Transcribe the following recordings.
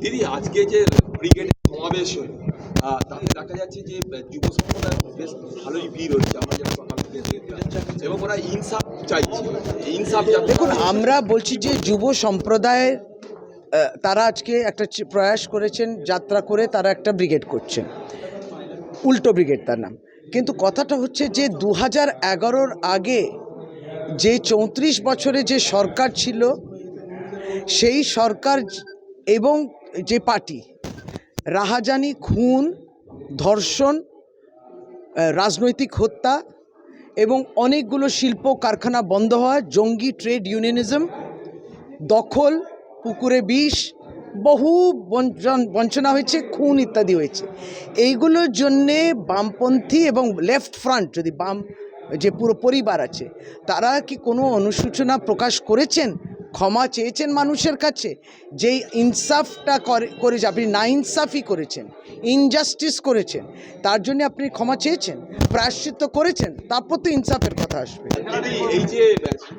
দিদি আজকে যে ব্রিগেডের সমাবেশ হলো তাতে দেখা যাচ্ছে যে যুব সম্প্রদায় বেশ ভালোই ভিড় হচ্ছে আমরা যেটা সকাল থেকে এবং ওরা ইনসাফ চাইছে। ইনসাফ দেখুন আমরা বলছি যে যুব সম্প্রদায়ের তারা আজকে একটা প্রয়াস করেছেন যাত্রা করে তারা একটা ব্রিগেড করছেন। উল্টো ব্রিগেড তার নাম। কিন্তু কথাটা হচ্ছে যে দু হাজার এগারোর আগে যে চৌত্রিশ বছরে যে সরকার ছিল সেই সরকার এবং যে পার্টি, রাহাজানি, খুন, ধর্ষণ রাজনৈতিক হত্যা এবং অনেকগুলো শিল্প কারখানা বন্ধ হওয়া, জঙ্গি ট্রেড ইউনিয়নিজম, দখল, পুকুরে বিষ, বহু বঞ্চন, বঞ্চনা হয়েছে, খুন ইত্যাদি হয়েছে। এইগুলোর জন্যে বামপন্থী এবং লেফট ফ্রন্ট, যদি বাম, যে পুরো পরিবার আছে, তারা কি কোনো অনুশোচনা প্রকাশ করেছেন? ক্ষমা চেয়েছেন মানুষের কাছে যেই ইনসাফটা করে করে আপনি না ইনসাফই করেছেন ইনজাস্টিস করেছেন তার জন্য আপনি ক্ষমা চেয়েছেন প্রায়শ্চিত্ত করেছেন তারপর তো ইনসাফের কথা আসবে। এই যে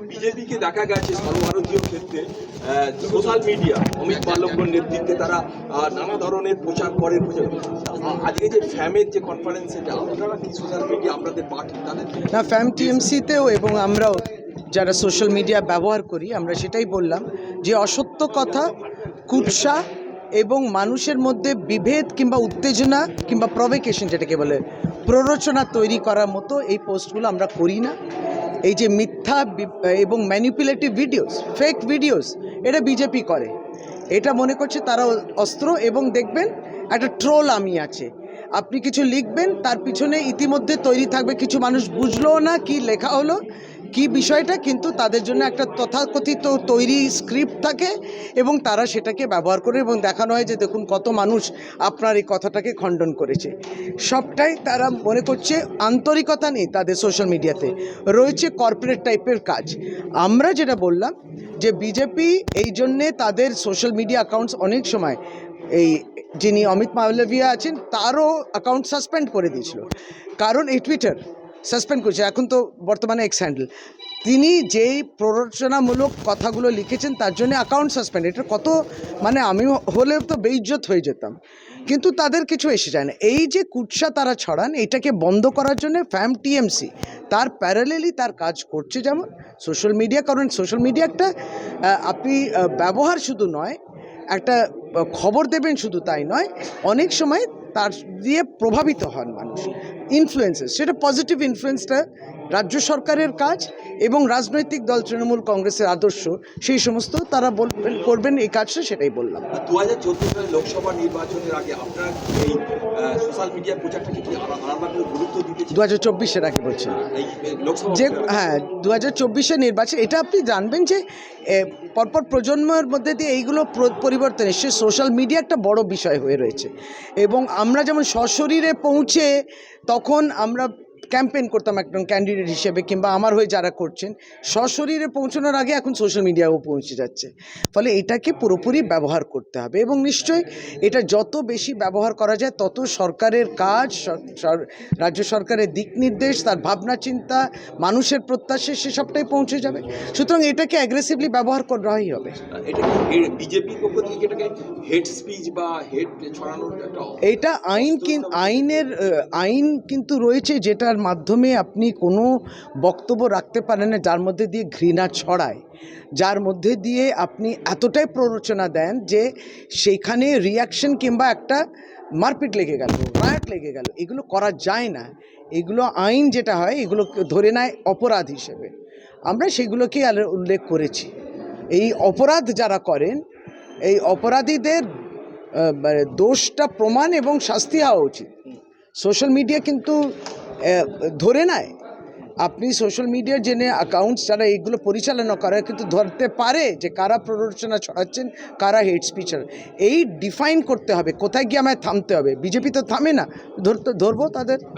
বিজেপিকে দেখা গেছে সর্বভারতীয় ক্ষেত্রে সোশ্যাল মিডিয়া অমিত মাল্লব্যর নেতৃত্বে তারা নানা ধরনের প্রচার করে প্রচার আজকে যে ফ্যামের যে কনফারেন্স এটা আপনারা কি সোশ্যাল মিডিয়া আপনাদের পার্টি তাদের না ফ্যাম টিএমসিতেও এবং আমরাও যারা সোশ্যাল মিডিয়া ব্যবহার করি, আমরা সেটাই বললাম যে অসত্য কথা, কুৎসা এবং মানুষের মধ্যে বিভেদ কিংবা উত্তেজনা কিংবা প্রভেকেশন যেটাকে বলে, প্ররোচনা তৈরি করার মতো এই পোস্টগুলো আমরা করি না। এই যে মিথ্যা এবং ম্যানিপুলেটিভ ভিডিওস ফেক ভিডিওস এটা বিজেপি করে। এটা মনে করছে তারা অস্ত্র এবং দেখবেন একটা ট্রোল আমি আছে। আপনি কিছু লিখবেন, তার পিছনে ইতিমধ্যে তৈরি থাকবে, কিছু মানুষ বুঝলো না কি লেখা হলো কি বিষয়টা, কিন্তু তাদের জন্য একটা তথাকথিত তৈরি স্ক্রিপ্ট থাকে এবং তারা সেটাকে ব্যবহার করে এবং দেখানো হয় যে দেখুন কত মানুষ আপনার এই কথাটাকে খণ্ডন করেছে। সবটাই তারা মনে করছে আন্তরিকতা নেই তাদের সোশ্যাল মিডিয়াতে রয়েছে কর্পোরেট টাইপের কাজ। আমরা যেটা বললাম যে বিজেপি এই জন্যে তাদের সোশ্যাল মিডিয়া অ্যাকাউন্টস অনেক সময় এই যিনি অমিত মালবিয়া আছেন, তারও অ্যাকাউন্ট সাসপেন্ড করে দিয়েছিল। কারণ এই টুইটার সাসপেন্ড করেছে। এখন তো বর্তমানে এক্স হ্যান্ডেল তিনি যেই প্ররোচনামূলক কথাগুলো লিখেছেন, তার জন্য অ্যাকাউন্ট সাসপেন্ড এটা কত মানে আমি হলে তো বেইজ্জত হয়ে যেতাম। কিন্তু তাদের কিছু এসে যায় না। এই যে কুৎসা তারা ছড়ান, এটাকে বন্ধ করার জন্য ফ্যাম টিএমসি তার প্যারালেলি তার কাজ করছে যেমন সোশ্যাল মিডিয়া কারণ সোশ্যাল মিডিয়া একটা আপনি ব্যবহার শুধু নয়, একটা খবর দেবেন শুধু তাই নয়, অনেক সময় তার দিয়ে প্রভাবিত হন মানুষ। ইনফ্লুয়েন্সেস সেটা পজিটিভ ইনফ্লুয়েন্সটা রাজ্য সরকারের কাজ এবং রাজনৈতিক দল তৃণমূল কংগ্রেসের আদর্শ সেই সমস্ত তারা বলবেন করবেন এই কাজটা সেটাই বললাম। দু হাজার চোদ্দ সালে লোকসভা নির্বাচনের আগে আপনারা এই সোশ্যাল মিডিয়ার প্রচারটাকে কি গুরুত্ব দিতে দু হাজার চব্বিশের আগে বলছেন যে হ্যাঁ দু হাজার চব্বিশে নির্বাচন এটা আপনি জানবেন যে পরপর প্রজন্মের মধ্যে দিয়ে এইগুলো প্র- পরিবর্তন এসছে। সোশ্যাল মিডিয়া একটা বড় বিষয় হয়ে রয়েছে। এবং আমরা যেমন সশরীরে পৌঁছে তখন আমরা ক্যাম্পেইন করতাম একজন ক্যান্ডিডেট হিসেবে কিংবা আমার হয়ে যারা করছেন সশরীরে পৌঁছানোর আগে এখন সোশ্যাল মিডিয়াও পৌঁছে যাচ্ছে। ফলে এটাকে পুরোপুরি ব্যবহার করতে হবে এবং নিশ্চয়ই এটা যত বেশি ব্যবহার করা যায় তত সরকারের কাজ রাজ্য সরকারের দিক নির্দেশ তার ভাবনা চিন্তা মানুষের প্রত্যাশা সেসবটাই পৌঁছে যাবে। সুতরাং এটাকে অ্যাগ্রেসিভলি ব্যবহার করাই হবে। এটা আইন কিন আইনের আইন কিন্তু রয়েছে যেটার মাধ্যমে আপনি কোনো বক্তব্য রাখতে পারেন না, যার মধ্যে দিয়ে ঘৃণা ছড়ায়। যার মধ্যে দিয়ে আপনি এতটাই প্ররোচনা দেন যে সেইখানে রিয়াকশন কিংবা একটা মারপিট লেগে গেল রায়ট লেগে গেল। এগুলো করা যায় না। এগুলো আইন যেটা হয় এগুলো ধরে নেয় অপরাধ হিসেবে। আমরা সেগুলোকেই উল্লেখ করেছি। এই অপরাধ যারা করেন, এই অপরাধীদের মানে দোষটা প্রমাণ এবং শাস্তি হওয়া উচিত। সোশ্যাল মিডিয়া কিন্তু ধরে নেয়। আপনি সোশ্যাল মিডিয়ার জেনে অ্যাকাউন্টস যারা এইগুলো পরিচালনা করে, কিন্তু ধরতে পারে যে কারা প্ররোচনা ছড়াচ্ছেন, কারা হেড স্পিচার এই ডিফাইন করতে হবে, কোথায় গিয়ে আমায় থামতে হবে? বিজেপি তো থামে না। ধরতে ধরবো তাদের?